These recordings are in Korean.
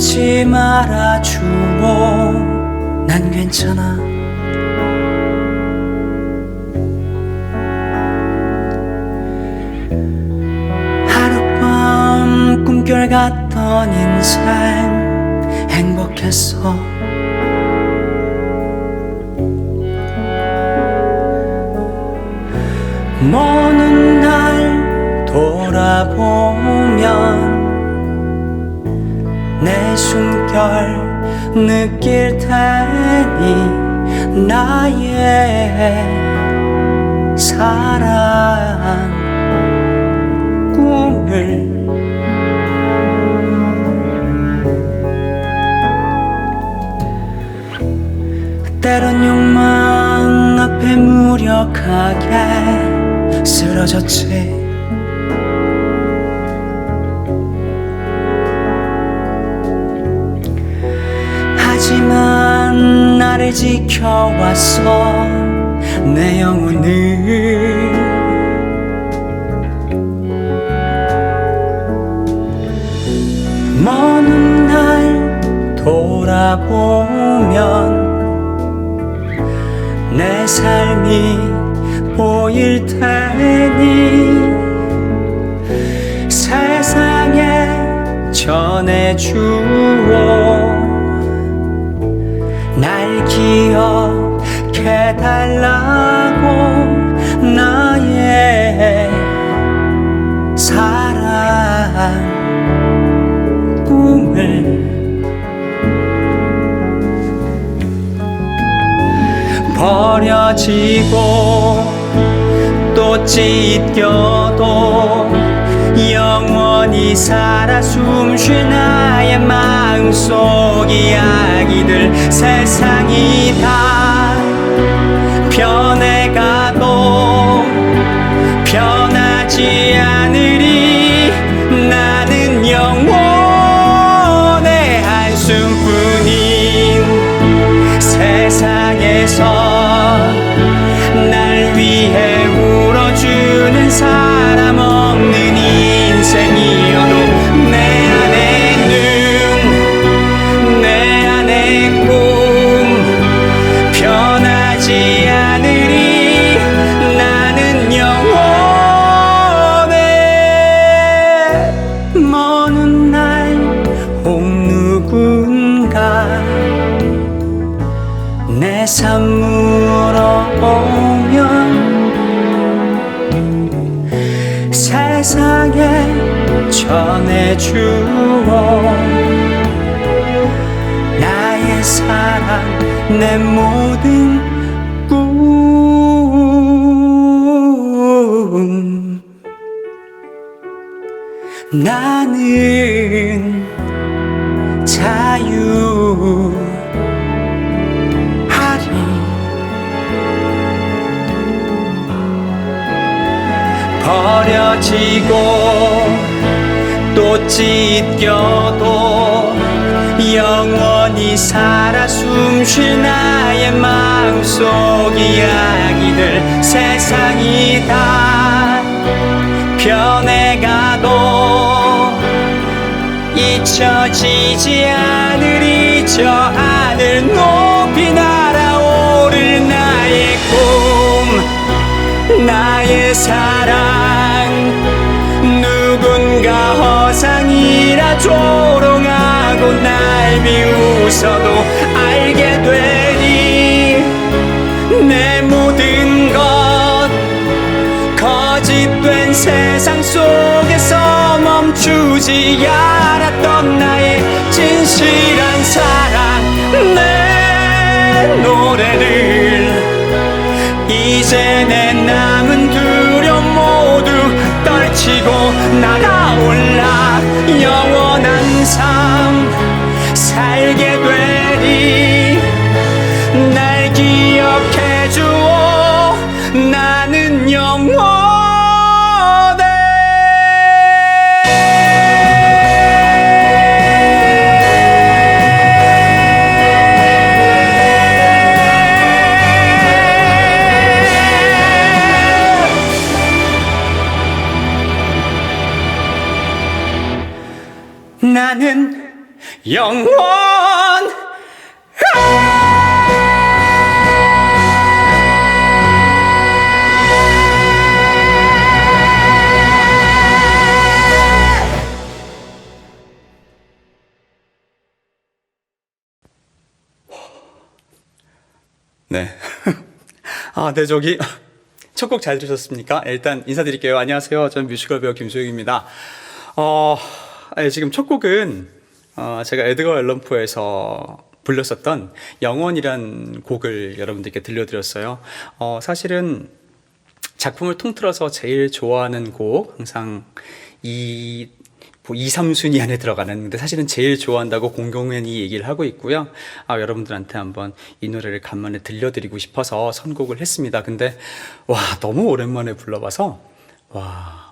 울지 말아주오 난 괜찮아. 하룻밤 꿈결 같던 인생 행복했어. 먼날 돌아보면 내 숨결 느낄 테니 나의 사랑 꿈을 때론 욕망 앞에 무력하게 쓰러졌지 나를 지켜왔어. 내 영혼을. 먼 날 돌아보면 내 삶이 보일 테니 세상에 전해주오 날 기억해 달라고 나의 사랑 꿈을. 버려지고 또 찢겨도 살아 숨쉬 나의 마음속 이야기들 세상이 다 변해가도 변하지 않으리 내삶 물어보면 세상에 전해주어 나의 사랑 내 모든 꿈. 나는 자유 버려지고 또 찢겨도 영원히 살아 숨쉴 나의 마음속 이야기들 세상이 다 변해가도 잊혀지지 않으리 저 하늘 높이 날아오를 나의 꿈. 나 의 사랑. 누군가 허상이라 조롱하고 날 비웃어도 알게 되니 내 모든 것 거짓된 세상 속에서 멈추지 않았던 나의 진실한 사랑. 내 노래를 이제 내남 삶 살게 영원 네. 아, 네, 저기, 첫 곡 잘 들으셨습니까? 일단 인사드릴게요. 안녕하세요. 저는 뮤지컬 배우 김소영입니다. 어, 아, 지금 첫 곡은, 어, 제가 에드거 앨런포에서 불렀었던 영원이란 곡을 여러분들께 들려드렸어요. 어, 사실은 작품을 통틀어서 제일 좋아하는 곡, 항상 이뭐 2, 3순위 안에 들어가는 근데 사실은 제일 좋아한다고 공공연히 얘기를 하고 있고요. 아, 여러분들한테 한번 이 노래를 간만에 들려드리고 싶어서 선곡을 했습니다. 근데 와 너무 오랜만에 불러봐서 와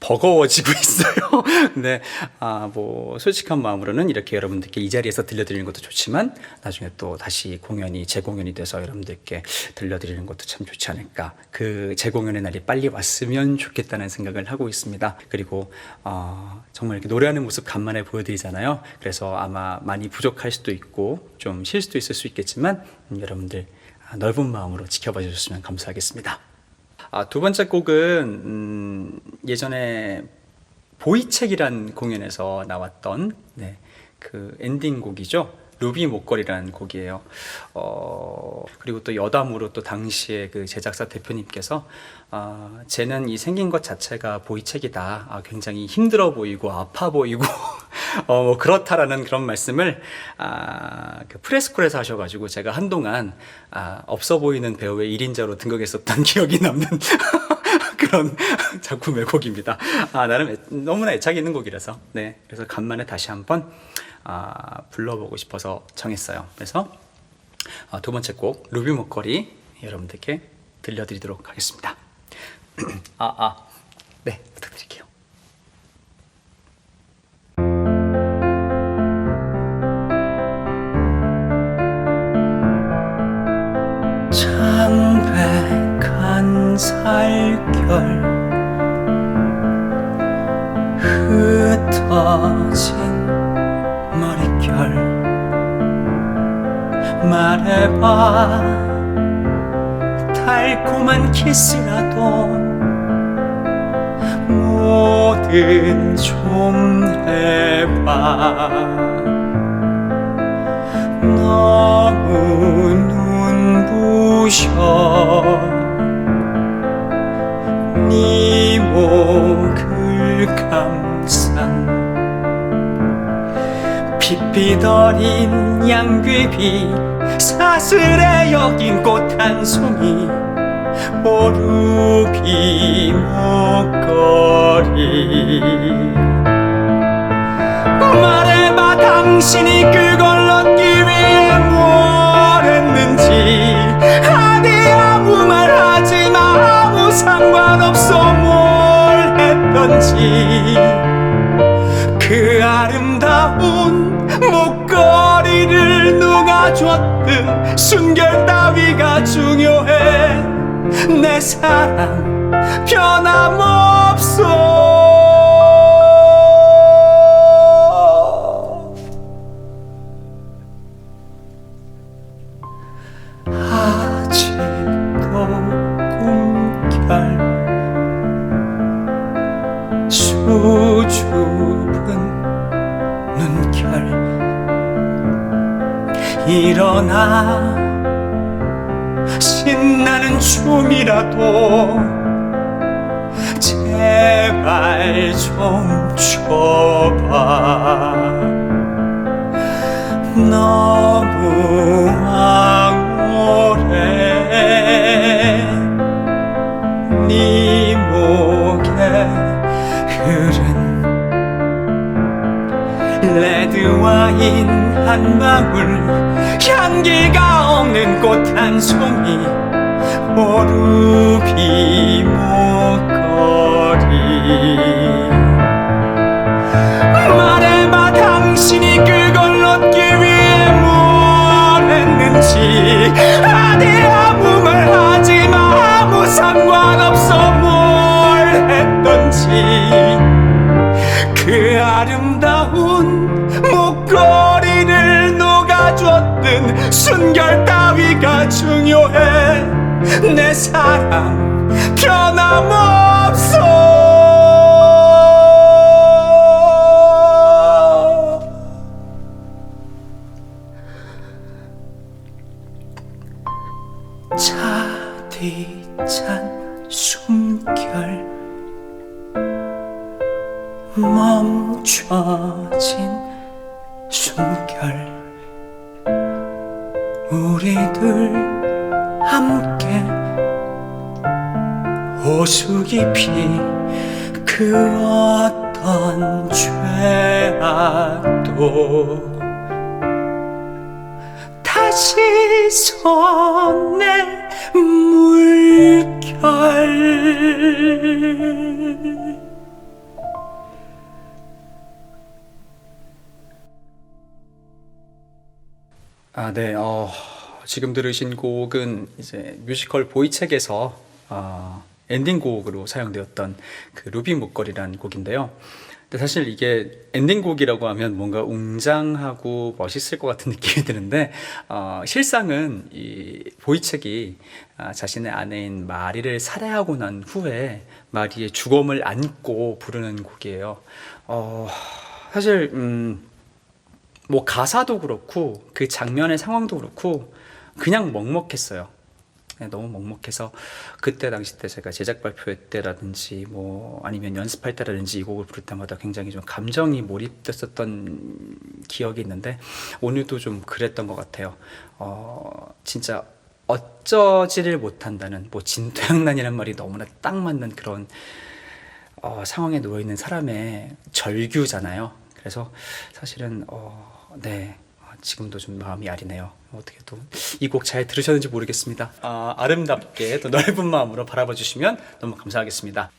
버거워지고 있어요. 근데 아 뭐 솔직한 마음으로는 이렇게 여러분들께 이 자리에서 들려드리는 것도 좋지만 나중에 또 다시 공연이 재공연이 돼서 여러분들께 들려드리는 것도 참 좋지 않을까. 그 재공연의 날이 빨리 왔으면 좋겠다는 생각을 하고 있습니다. 그리고 어, 정말 이렇게 노래하는 모습 간만에 보여드리잖아요. 그래서 아마 많이 부족할 수도 있고 좀 실수도 있을 수 있겠지만 음, 여러분들 아, 넓은 마음으로 지켜봐 주셨으면 감사하겠습니다. 아, 두 번째 곡은 음, 예전에 보이책이란 공연에서 나왔던 네, 그 엔딩 곡이죠. 루비 목걸이라는 곡이에요. 어, 그리고 또 여담으로 또 당시에 그 제작사 대표님께서 아, 쟤는 이 생긴 것 자체가 보이책이다. 아, 굉장히 힘들어 보이고 아파 보이고 어, 뭐 그렇다라는 그런 말씀을 아, 그 프레스콜에서 하셔가지고 제가 한동안 아, 없어 보이는 배우의 1인자로 등극했었던 기억이 남는 그런 작품의 곡입니다. 아, 나름 애- 너무나 애착 있는 곡이라서 네, 그래서 간만에 다시 한번 아, 불러보고 싶어서 정했어요. 그래서 아, 두 번째 곡 루비 목걸이 여러분들께 들려드리도록 하겠습니다. 아, 아, 말해봐. 달콤한 키스라도 뭐든 좀 해봐. 너무 눈부셔. 네 목을 감싼 핏빛 어린 양귀비 사슬에 여긴 꽃 한 송이 오루비 목걸이 말해봐 당신이 그걸 얻기 위해 뭘 했는지. 아니 아무 말 하지마 아무 상관없어 뭘 했던지 중요해. 내 사랑 변함없 춤이라도 제발 좀 춰봐. 너무 황홀해. 네 목에 흐른 레드와인 한 방울 향기가 없는 꽃 한 송이 오루비 목걸이 말해봐 당신이 그걸 얻기 위해 뭘 했는지. 아니 아무 말 하지마. 아무 상관없어. 뭘 했던지. 그그 아름다운 목걸이를 녹아줬던 순결 따위가 중요해 내 사랑 변함없어. 차디찬 숨결 멈춰진 숨결 우리들 함께 호수 깊이 그 어떤 죄악도 다시 손에 물결 아, 네. 어, 지금 들으신 곡은 이제 뮤지컬 보이책에서 어, 엔딩곡으로 사용되었던 그 루비 목걸이라는 곡인데요. 근데 사실 이게 엔딩곡이라고 하면 뭔가 웅장하고 멋있을 것 같은 느낌이 드는데 어, 실상은 이 보이책이 아, 자신의 아내인 마리를 살해하고 난 후에 마리의 죽음을 안고 부르는 곡이에요. 어, 사실 음, 뭐 가사도 그렇고 그 장면의 상황도 그렇고 그냥 먹먹했어요. 네, 너무 먹먹해서 그때 당시 때 제가 제작 발표 때라든지 뭐 아니면 연습할 때라든지 이 곡을 부를 때마다 굉장히 좀 감정이 몰입됐었던 기억이 있는데 오늘도 좀 그랬던 것 같아요. 어 진짜 어쩌지를 못한다는 뭐 진퇴양난이라는 말이 너무나 딱 맞는 그런 어, 상황에 놓여 있는 사람의 절규잖아요. 그래서 사실은 어, 네 어, 지금도 좀 마음이 아리네요. 어떻게 또 이 곡 잘 들으셨는지 모르겠습니다. 아, 아름답게 또 넓은 마음으로 바라봐 주시면 너무 감사하겠습니다.